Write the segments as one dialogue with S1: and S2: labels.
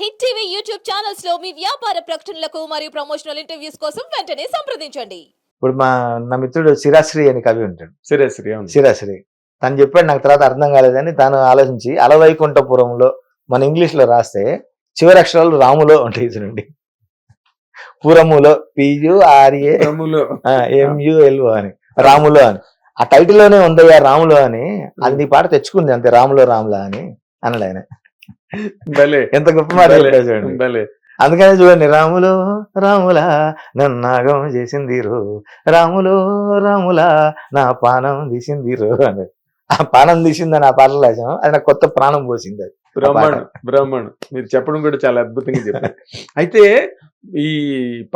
S1: Hit TV YouTube ఛానల్స్లో మీ వ్యాపార ప్రకటనలకు మరియు ప్రమోషనల్ ఇంటర్వ్యూస్ కోసం వెంటనే సంప్రదించండి.
S2: ఇప్పుడు మా నా మిత్రుడు శిరాశ్రీ అని కవి ఉంటాడు.
S3: సరే సరే అవును.
S2: శిరాశ్రీ. తను చెప్పాడు నాకు తర్వాత అర్థం కాలేదని తాను ఆలోచించి అలవైకుంఠపురంలో మన ఇంగ్లీష్లో రాస్తే చివరి అక్షరాలు రాములో ఉంటాయి చూడండి. పురములో పియు ఆర్ఏ
S3: రమ్ములో
S2: ఎంయుఎల్ఓ అని రాములో అని. ఆ టైటిల్లోనే ఉందయ్యా రాములో అని. అది నీ పాట తెచ్చుకుంది అంతే రాములో రాములా అని అన్నాడు ఆయన.
S3: భలే.
S2: ఎంత గొప్ప మాట
S3: భలే,
S2: అందుకని చూడండి రాములో రాములా నన్నాగం చేసింది రో రాములో రాములా నా పానం తీసింది రో అని. ఆ పానం తీసిందని ఆ పాటలు రాసాం అది నాకు కొత్త ప్రాణం పోసింది అది.
S3: బ్రహ్మాండం బ్రహ్మాండం మీరు చెప్పడం కూడా చాలా అద్భుతంగా చెప్పారు. అయితే ఈ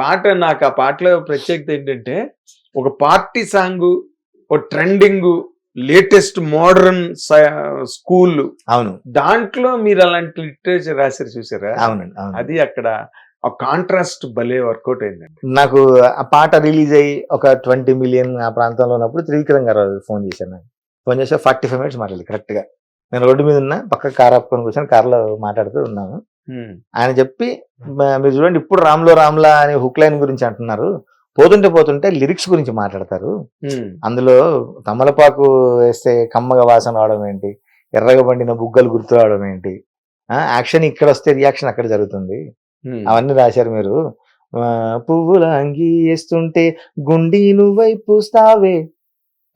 S3: పాట నాకు ఆ పాటలో ప్రత్యేకత ఏంటంటే ఒక పార్టీ సాంగ్ ఒక ట్రెండింగ్ లేటెస్ట్ మోడర్న్ స్కూల్.
S2: అవును.
S3: దాంట్లో మీరు అలాంటి లిటరేచర్ రాశారు చూసారా?
S2: అవునండి అవును.
S3: అది అక్కడ ఆ కాంట్రాస్ట్ భలే వర్కౌట్ అయిందండి.
S2: నాకు ఆ పాట రిలీజ్ అయ్యి ఒక ట్వంటీ మిలియన్ ఆ ప్రాంతంలో ఉన్నప్పుడు త్రివిక్రమ్ గారు ఫోన్ చేశాను నాకు ఫోన్ చేస్తే ఫార్టీ ఫైవ్ మినిట్స్ మాట్లాడి కరెక్ట్గా నేను రోడ్డు మీద ఉన్నా పక్క కార్ ఆపుకొని కూర్చొని కార్లో మాట్లాడుతూ ఉన్నాను. ఆయన చెప్పి "మ- మీరు చూడండి ఇప్పుడు రామ్లో రామ్లా అనే హుక్ లైన్ గురించి అంటున్నారు. పోతుంటే పోతుంటే లిరిక్స్ గురించి మాట్లాడతారు. అందులో తమలపాకు వేస్తే కమ్మగా వాసన రావడం ఏంటి? ఎర్రగా పండిన బుగ్గలు గుర్తు రావడం ఏంటి? యాక్షన్ ఇక్కడ వస్తే రియాక్షన్ అక్కడ జరుగుతుంది. అవన్నీ రాశారు మీరు. పువ్వుల అంగి వేస్తుంటే గుండి నువ్వై పూస్తావే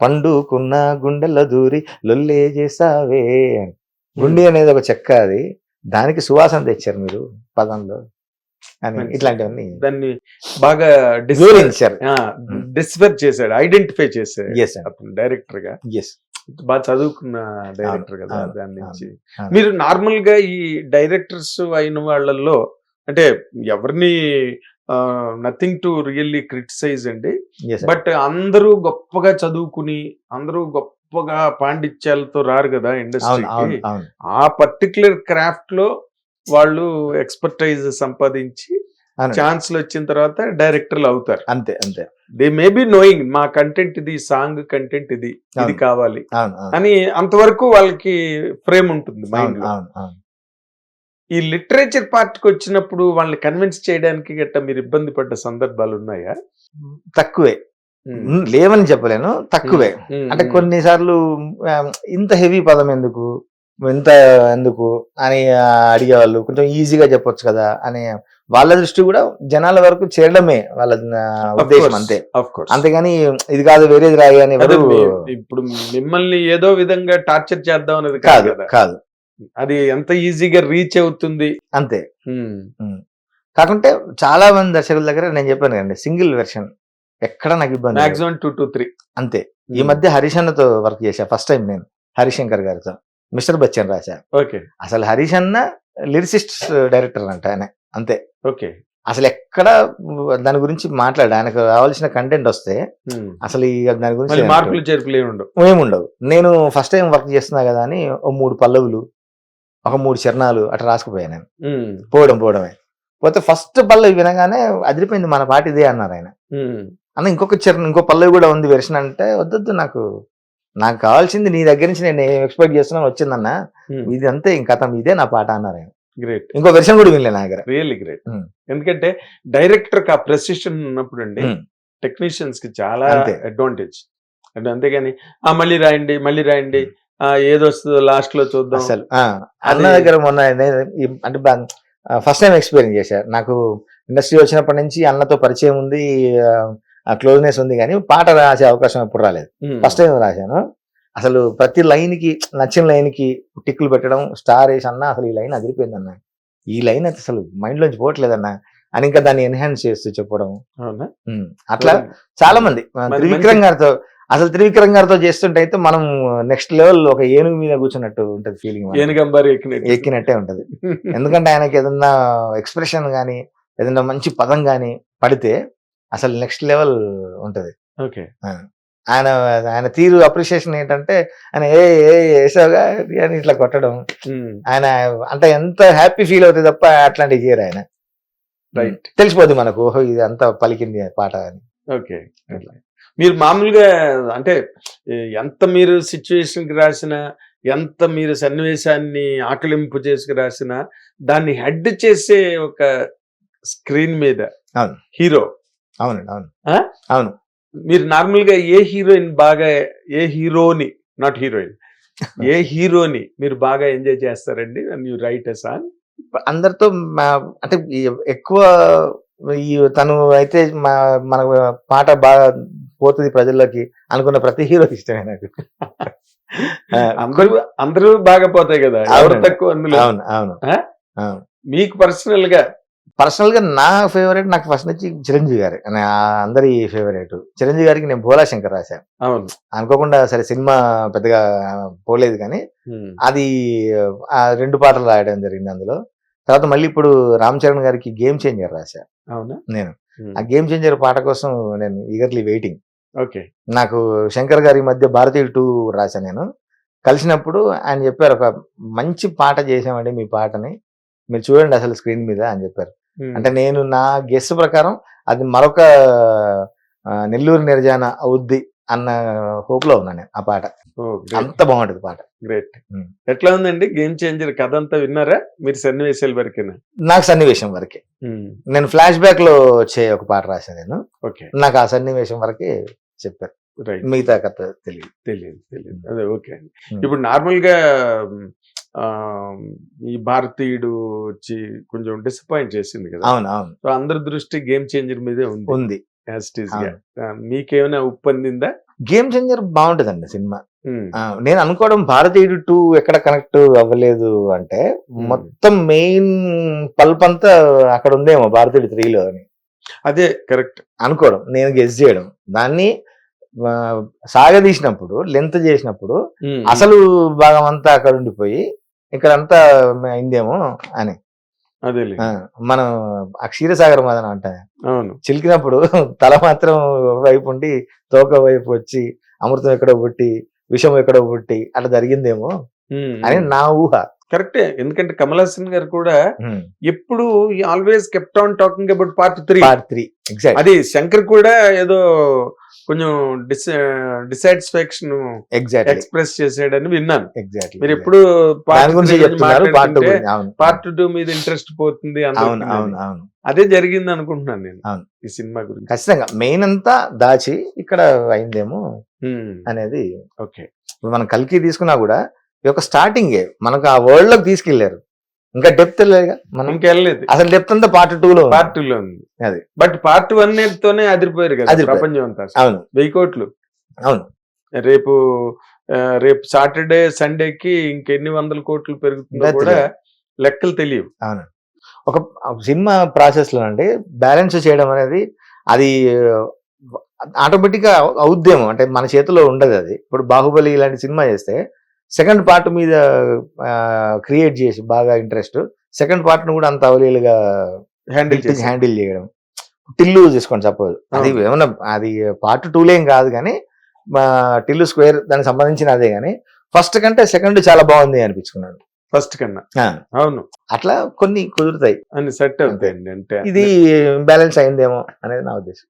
S2: పండుకున్న గుండెల్లో దూరి లొల్లే చేసావే గుండి అనేది ఒక చెక్క అది. దానికి సువాసన తెచ్చారు మీరు పదంలో. ఇట్లాంటివన్నీ
S3: దాన్ని బాగా డిస్ఫర్ చేశాడు ఐడెంటిఫై చేశాడు
S2: ఎస్
S3: అతను
S2: డైరెక్టర్గా
S3: బాగా చదువుకున్న డైరెక్టర్ కదా దాని నుంచి. మీరు నార్మల్గా ఈ డైరెక్టర్స్ అయిన వాళ్ళల్లో అంటే ఎవరిని నథింగ్ టు రియల్లీ క్రిటిసైజ్ అండి. బట్ అందరూ గొప్పగా చదువుకుని అందరూ గొప్పగా పాండిత్యాలతో రారు కదా ఇండస్ట్రీకి. ఆ పర్టికులర్ క్రాఫ్ట్లో వాళ్ళు ఎక్స్పర్టైజ్ సంపాదించి. ఛాన్స్లు వచ్చిన తర్వాత డైరెక్టర్లు అవుతారు.
S2: అంతే అంతే.
S3: దే మే బి నోయింగ్ మా కంటెంట్ ఇది సాంగ్ కంటెంట్ ఇది ఇది. కావాలి అని అంతవరకు వాళ్ళకి ఫ్రేమ్ ఉంటుంది మైండ్ ఈ లిటరేచర్ పార్ట్కి వచ్చినప్పుడు వాళ్ళని కన్విన్స్ చేయడానికి గట్ట మీరు ఇబ్బంది పడ్డ సందర్భాలు ఉన్నాయా?
S2: తక్కువే. లేవని చెప్పలేను తక్కువే. అంటే కొన్నిసార్లు ఇంత హెవీ పదం ఎందుకు? ఇంత ఎందుకు? అని అడిగేవాళ్ళు. కొంచెం ఈజీగా చెప్పొచ్చు కదా అని. వాళ్ళ దృష్టి కూడా జనాల వరకు చేరడమే వాళ్ళ ఉద్దేశం అంతే. అంతేగాని ఇది కాదు వేరేది రాయి అని
S3: ఇప్పుడు మిమ్మల్ని ఏదో విధంగా టార్చర్ చేద్దాం అనేది కాదు
S2: కాదు
S3: అది ఎంత ఈజీగా రీచ్ అవుతుంది?
S2: అంతే. కాకుంటే చాలా మంది దర్శకుల దగ్గర నేను చెప్పాను కదండి సింగిల్ వెర్షన్ ఎక్కడ నాకు ఇబ్బంది.
S3: Maximum two to three.
S2: అంతే. ఈ మధ్య హరీష్ అన్నతో వర్క్ చేశా ఫస్ట్ టైం నేను హరిశంకర్ గారితో. మిస్టర్ బచ్చన్ రాశా
S3: ఓకే.
S2: అసలు హరీష్ అన్న లిరిసిస్ట్ డైరెక్టర్ అంట ఆయన అంతే.
S3: ఓకే.
S2: అసలు ఎక్కడ దాని గురించి మాట్లాడు ఆయనకు రావాల్సిన కంటెంట్ వస్తే. అసలు ఈ దాని గురించి
S3: మార్పులు చేర్పులు ఏమి ఉండవు.
S2: ఏముండవు. నేను ఫస్ట్ టైం వర్క్ చేస్తున్నా కదా అని ఓ మూడు పల్లవులు ఒక మూడు చరణాలు అట్లా రాసుకుపోయాను నేను. పోవడం పోవడమే. పోతే ఫస్ట్ పల్లవి వినగానే అదిరిపోయింది మన పాట ఇదే అన్నారు ఆయన. అన్న ఇంకొక చరణం ఇంకో పల్లవి కూడా ఉంది వెర్షన్ అంటే వద్దొద్దు నాకు. నాకు కావాల్సింది నీ దగ్గర నుంచి నేను ఎక్స్పెక్ట్ చేస్తున్నాను వచ్చిందన్న
S3: ఉమ్.
S2: ఇది అంతే ఇంకా ఇదే నా పాట అన్నారు ఆయన
S3: గ్రేట్
S2: ఇంకో వెర్షన్ కూడా వినలే నా దగ్గర
S3: రియల్లీ గ్రేట్
S2: ఉమ్.
S3: ఎందుకంటే డైరెక్టర్కి ఆ ప్రెసిషన్ ఉన్నప్పుడు అండి. టెక్నీషియన్స్కి చాలా. అడ్వాంటేజ్ అంటే అంతేగాని ఆ మళ్ళీ రాయండి మళ్ళీ రాయండి ఆ ఏదొస్తుందో లాస్ట్లో చూద్దాం
S2: అసలు ఆ, అన్న దగ్గర మొన్న అంటే ఫస్ట్ టైం ఎక్స్పీరియన్స్ చేశారు నాకు ఇండస్ట్రీ వచ్చినప్పటి నుంచి అన్నతో పరిచయం ఉంది క్లోజ్నెస్ ఉంది కానీ పాట రాసే అవకాశం ఎప్పుడు రాలేదు. ఫస్ట్ టైం రాశాను. అసలు ప్రతి లైన్కి నచ్చిన లైన్కి టిక్కులు పెట్టడం స్టార్ వేసి అన్న అసలు ఈ లైన్ అదిరిపోయింది అన్న ఈ లైన్ అయితే అసలు మైండ్ లోంచి పోవట్లేదన్న అని ఇంకా దాన్ని ఎన్హాన్స్ చేస్తూ చెప్పడం. అట్లా చాలా మంది ఆ, త్రివిక్రమ్ గారితో అసలు త్రివిక్రమ్ గారితో చేస్తుంటే అయితే మనం నెక్స్ట్ లెవెల్ ఒక ఏనుగు మీద కూర్చున్నట్టు ఉంటది ఫీలింగ్
S3: ఏనుగంబారి ఎక్కినట్టు.
S2: ఎక్కినట్టే ఉంటది. ఎందుకంటే ఆయనకి ఏదన్నా ఎక్స్ప్రెషన్ గానీ ఏదన్నా మంచి పదం గానీ పడితే అసలు నెక్స్ట్ లెవెల్ ఉంటది.
S3: ఓకే.
S2: ఆయన ఆయన తీరు అప్రిషియేషన్ ఏంటంటే ఆయన ఏ ఏ వేసావుగా అని ఇట్లా కొట్టడం. ఆయన అంటే ఎంత హ్యాపీ ఫీల్ అవుతుంది తప్ప అట్లాంటివి చేయరు ఆయన.
S3: రైట్.
S2: తెలిసిపోద్ది మనకు ఓహో ఇది అంతా పలికింది పాట అని.
S3: ఓకే. మీరు మామూలుగా అంటే ఎంత మీరు సిచ్యువేషన్కి రాసిన ఎంత మీరు సన్నివేశాన్ని ఆకలింపు చేసుకు రాసిన దాన్ని హెడ్ చేసే ఒక స్క్రీన్ మీద. హీరో
S2: అవునండి అవును? అవును.
S3: మీరు నార్మల్గా ఏ హీరోయిన్ బాగా ఏ హీరోని నాట్ హీరోయిన్ ఏ హీరోని మీరు బాగా ఎంజాయ్ చేస్తారండి? యూ రైట్ సాంగ్
S2: అందరితో అంటే ఎక్కువ ఈ తను అయితే మా మన పాట బాగా పోతుంది ప్రజల్లోకి అనుకున్న ప్రతి హీరో ఇష్టమే నాకు.
S3: అందరూ అందరూ బాగా పోతాయి కదా? ఎవరు. తక్కువ అందులో?
S2: అవును? అవును.
S3: మీకు
S2: పర్సనల్గా పర్సనల్గా నా ఫేవరెట్ నాకు ఫస్ట్ నుంచి చిరంజీవి గారి. అందరి ఫేవరెట్. చిరంజీవి గారికి నేను భోలా శంకర్ రాశాను. అనుకోకుండా సరే సినిమా పెద్దగా పోలేదు కానీ అది ఆ రెండు పాటలు రాయడం జరిగింది అందులో. తర్వాత మళ్ళీ ఇప్పుడు రామ్ చరణ్ గారికి గేమ్ చేంజర్ రాశా. నేను. ఆ గేమ్ చేంజర్ పాట కోసం నేను ఈగర్లీ వెయిటింగ్
S3: ఓకే.
S2: నాకు శంకర్ గారి మధ్య భారతీయ టూ రాశా నేను. కలిసినప్పుడు ఆయన చెప్పారు ఒక మంచి పాట చేసామండి మీ పాటని. మీరు చూడండి అసలు స్క్రీన్ మీద అని చెప్పారు. అంటే నేను నా గెస్ ప్రకారం అది మరొక నెల్లూరు నిర్జాన అవుద్ది అన్న హోప్లో ఉన్నాను నేను ఆ పాట. అంత బాగుంటది పాట. ఉమ్.
S3: ఎట్లా ఉందండి? గేమ్ చేంజర్ కథ అంతా విన్నారా? మీరు సన్నివేశాల వరకేనా
S2: నాకు సన్నివేశం వరకే. నేను ఫ్లాష్ బ్యాక్లో వచ్చే ఒక పాట రాశాను నేను.
S3: ఓకే.
S2: నాకు ఆ సన్నివేశం వరకే చెప్పారు. మిగతా కథ తెలియదు.
S3: తెలియదు తెలియదు. అదే ఓకే అండి. ఇప్పుడు నార్మల్గా ఈ భారతీయుడు వచ్చి కొంచెం డిసప్పాయింట్ చేసింది కదా.
S2: అవును అవును.
S3: సో అందరి దృష్టి గేమ్ చేంజర్ మీదే ఉంది.
S2: ఉంది.
S3: మీకేమైనా ఉప్పందిందా
S2: గేమ్ చేంజర్ బాగుంటదండి సినిమా. నేను అనుకోవడం భారతీయుడు టూ ఎక్కడ కనెక్ట్ అవ్వలేదు అంటే. మొత్తం మెయిన్ పల్ప్ అంతా అక్కడ ఉందేమో భారతీయుడు త్రీలో అని
S3: అదే కరెక్ట్
S2: అనుకోవడం నేను గెస్ చేయడం. దాన్ని సాగదీసినప్పుడు లెంత్ చేసినప్పుడు అసలు భాగం అంతా అక్కడ ఉండిపోయి ఇక్కడ అంతా అయిందేమో అని.
S3: అదే
S2: మనం ఆ క్షీరసాగర్ మదన అంట. చిలికినప్పుడు తల మాత్రం వైపు ఉండి తోక వైపు వచ్చి అమృతం ఎక్కడో పుట్టి విషం ఎక్కడో పుట్టి అట్లా జరిగిందేమో అని నా ఊహ.
S3: కరెక్టే. ఎందుకంటే కమల్ హాసన్ గారు కూడా. ఎప్పుడు always kept on talking about part three.
S2: Part three. Exact
S3: అది శంకర్ కూడా ఏదో కొంచెం డిస్ డిసాటిస్ఫాక్షన్
S2: ఎగ్జాక్ట్లీ
S3: ఎక్స్ప్రెస్ చేసాడని విన్నాను.
S2: ఎగ్జాక్ట్లీ
S3: మీరు ఎప్పుడు
S2: పార్ట్ టూ
S3: మీద ఇంట్రెస్ట్ పోతుంది
S2: అవును అవును. అవును.
S3: అదే జరిగింది అనుకుంటున్నాను నేను.
S2: అవును.
S3: ఈ సినిమా గురించి.
S2: ఖచ్చితంగా. మెయిన్ అంతా దాచి ఇక్కడ అయిందేమో. అనేది
S3: ఓకే.
S2: ఇప్పుడు మనం కల్కి తీసుకున్నా కూడా ఇది ఒక స్టార్టింగే మనకు ఆ వరల్డ్లోకి తీసుకెళ్ళారు. ఇంకా డెప్త్ మనం?
S3: ఇంకెళ్ళలేదు
S2: అసలు డెప్త్ అంతా పార్ట్ టూ లో.
S3: పార్ట్ టూ లో ఉంది.
S2: అది.
S3: బట్ పార్ట్ వన్ తోనే అదిరిపోయారు కదా. ప్రపంచం అంతా.
S2: అవును.
S3: వెయ్యి కోట్లు.
S2: అవును.
S3: రేపు రేపు సాటర్డే సండేకి ఇంకెన్ని వందల కోట్లు పెరుగుతుందో కూడా. లెక్కలు తెలియవు.
S2: అవును. ఒక సినిమా ప్రాసెస్లో అండి బ్యాలెన్స్ చేయడం అనేది అది ఆటోమేటిక్గా అవుద్దేమో. అంటే మన చేతిలో ఉండదు అది. ఇప్పుడు బాహుబలి ఇలాంటి సినిమా చేస్తే సెకండ్ పార్ట్ మీద క్రియేట్ చేసి బాగా ఇంట్రెస్ట్ సెకండ్ పార్ట్ను కూడా అంత అవలీలుగా
S3: హ్యాండిల్ చేసి
S2: హ్యాండిల్ చేయడం. టిల్లు తీసుకోండి సపోజ్ అది. ఏమన్నా అది పార్ట్ టూలేం కాదు కానీ మా టిల్లు స్క్వేర్ దానికి సంబంధించిన అదే కానీ ఫస్ట్ కంటే సెకండ్ చాలా బాగుంది అనిపించుకున్నాడు
S3: ఫస్ట్ కన్నా. అవును.
S2: అట్లా కొన్ని కుదురుతాయి.
S3: అని సెట్ అవుతాయండి అంటే
S2: ఇది బ్యాలెన్స్ అయిందేమో అనేది నా ఉద్దేశం.